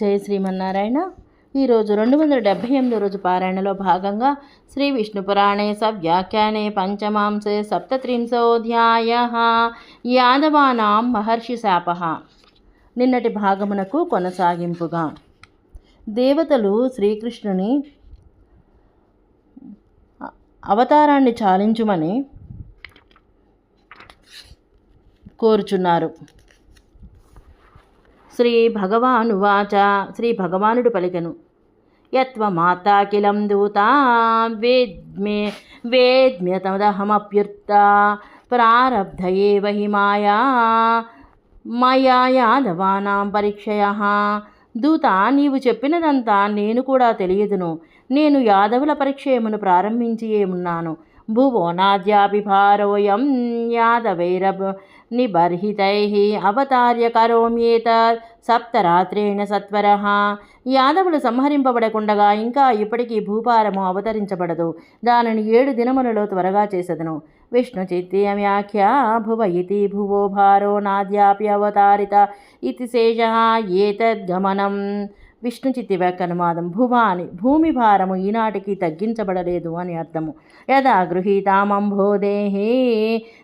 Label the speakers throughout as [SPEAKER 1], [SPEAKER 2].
[SPEAKER 1] జయ శ్రీమన్నారాయణ. ఈరోజు రెండు వందల డెబ్భై ఎనిమిది రోజు పారాయణలో భాగంగా శ్రీ విష్ణు పురాణే సవ్యాఖ్యానే పంచమాంసే సప్తత్రింశోధ్యాయ యాదవానాం మహర్షి శాప. నిన్నటి భాగమునకు కొనసాగింపుగా. దేవతలు శ్రీకృష్ణుని అవతారాన్ని చాలించుమని కోరుచున్నారు. శ్రీ భగవానువాచ శ్రీ భగవానుడు పలికెను. యత్వమాతాకిలం దూతా వేద్మే వేద్మ్యతమదహమప్యుర్త ప్రారబ్ధ ఏవహి మాయా మయా యాదవానాం పరీక్షయ. దూత నీవు చెప్పినదంతా నేను కూడా తెలియదును. నేను యాదవుల పరీక్షయమును ప్రారంభించి ఏమున్నాను? భువోనాద్యాభిభారోయం యాదవైర నిబర్హితై అవతార్య కరోమ్యేతర్ సప్తరాత్రేణ సత్వర. యాదవులు సంహరింపబడకుండగా ఇంకా ఇప్పటికీ భూపారము అవతరించబడదు. దానిని ఏడు దినములలో త్వరగా చేసదను. విష్ణు చిత్తీయవ్యాఖ్య భువ ఇతి భువో భారో నాద్యాపి అవతారిత. ఇది శేష ఏతద్గమనం. విష్ణు చిత్తి భువాని భూమి భారము ఈనాటికి తగ్గించబడలేదు అని అర్థము. యదా గృహీతామంభోదేహే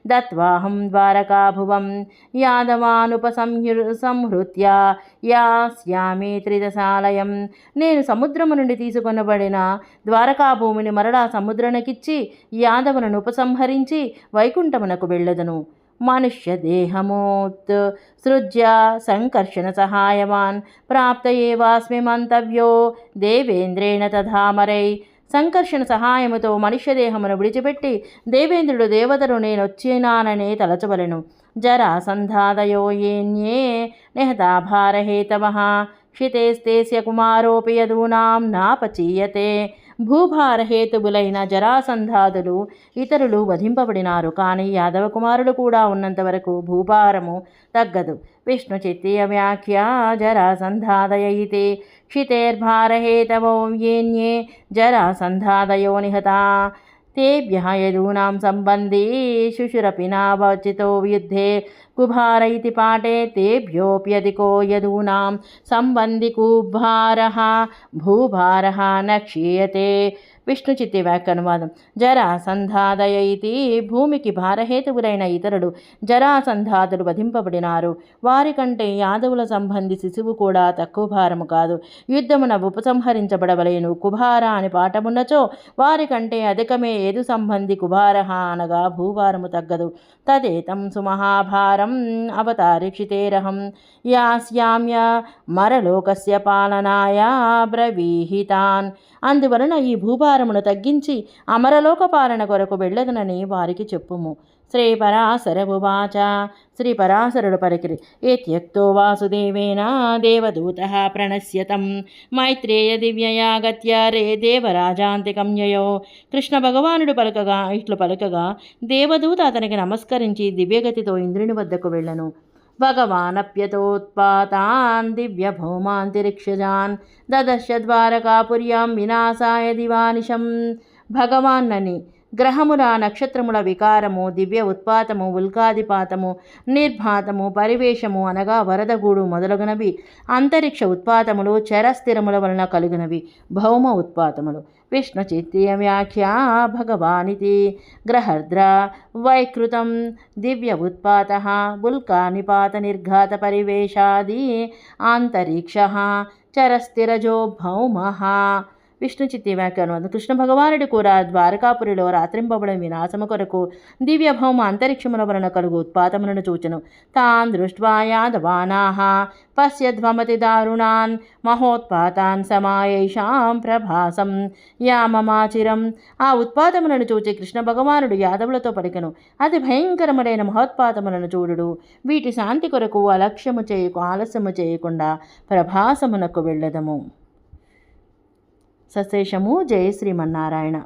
[SPEAKER 1] దత్వాహం ద్వారకా భువం యాదవానుపసంహృ సంహృత్య యాస్యామి త్రిదశాలయం. నేను సముద్రము నుండి తీసుకొనబడిన ద్వారకా భూమిని మరలా సముద్రనకిచ్చి యాదవులను ఉపసంహరించి వైకుంఠమునకు వెళ్ళదను. మనుష్యదేహమోత్ సృజ్య సంకర్షణ సహాయవాన్ ప్రాప్త ఏవాస్మి మంతవ్యో దేవేంద్రేణ తథామరై సంకర్షణ సహాయముతో మనుష్య దేహమును విడిచిపెట్టి దేవేంద్రుడు దేవతను నేను తలచవలను జరాసంధాదయో ఏన్యే నిహతాభారహేతవ క్షితేస్తేస్య కుమారోపి యదూనాం నాపచీయతే భూభారహేతువులైన జరాసంధాదులు ఇతరులు వధింపబడినారు. కానీ యాదవ కుమారులు కూడా ఉన్నంత వరకు భూభారము తగ్గదు. విష్ణు చిత్తీయ వ్యాఖ్య జరాసంధాదయైతే క్షితేర్భారహేతవో యేన్యే జరాసంధాదయో నిహతా. తేభ్య యదూనాం సంబంధీ శుశురపి నావచితో యుద్ధే కుభార ఇతి పాఠే తేభ్యోప్యధికో యదూనాం సంబంధి కుభార భూభార న క్షీయతే విష్ణు చిత్తి వ్యాఖ్యనువాదం జరాసంధాదయ ఇది భూమికి భారహేతువులైన ఇతరుడు జరాసంధాదులు వధింపబడినారు వారికంటే యాదవుల సంబంధి శిశువు కూడా తక్కువ భారము కాదు। యుద్ధమున ఉపసంహరించబడవలేను। కుభార అని పాఠమున్నచో వారికంటే అధికమే ఏదు సంబంధి కుభార అనగా భూభారము తగ్గదు। తదేతం సుమహాభారం అవతారిక్షితేరహం యాస్యామ్య మరలోకస్య పాలనాయ బ్రవీహితాన్ అందువలన ఈ భూభారమును తగ్గించి అమరలోక పాలన కొరకు వెళ్ళదనని వారికి చెప్పుము. శ్రీ పరాశరభువాచ శ్రీ పరాశరుడు ఏత్యక్తో వాసుదేవేన దేవదూత ప్రణశ్యతం మైత్రేయ దివ్యయాగత్య రే దేవరాజాంతికం యయో కృష్ణ భగవానుడు పలకగా ఇట్లు పలకగా దేవదూత అతనికి నమస్కరించి దివ్యగతితో ఇంద్రుని వద్దకు వెళ్ళను. భగవానప్యతోత్పాతాన్ దివ్యభౌమాంతిరిక్షజాన్ దదశ ద్వారకాపుర్యాం వినాశాయ దివానిశం. భగవాన్నని గ్రహముల నక్షత్రముల వికారము దివ్య ఉత్పాతము ఉల్కాదిపాతము నిర్భాతము పరివేశము అనగా వరదగూడు మొదలగునవి. అంతరిక్ష ఉత్పాతములు చరస్థిరముల వలన కలుగునవి. భౌమ ఉత్పాతములు. విష్ణు చిత్తీయ వ్యాఖ్యా భగవానితి. గ్రహర్ద్ర వైకృతం దివ్య ఉత్పాత ఉల్కానిపాత నిర్ఘాత పరివేశాది ఆంతరిక్ష చరస్థిరజో భౌమ విష్ణు చిత్తి వ్యాఖ్యానం కృష్ణ భగవానుడు కూడా ద్వారకాపురిలో రాత్రింపబడం వినాశము కొరకు దివ్యభౌమ అంతరిక్షముల వలన కలుగు ఉత్పాతములను చూచను. తాన్ దృష్ట్వా యాదవానా పశ్యధ్వమతి దారుణాన్ మహోత్పాతాన్ సమాయేషాం ప్రభాసం యామమాచిరం. ఆ ఉత్పాతములను చూచి కృష్ణ భగవానుడు యాదవులతో పలికెను. అతి భయంకరములైన మహోత్పాతములను చూడుడు. వీటి శాంతి కొరకు అలక్ష్యము చేయకు ఆలస్యము చేయకుండా ప్రభాసమునకు వెళ్ళదము. సశేషము జయ శ్రీమన్నారాయణ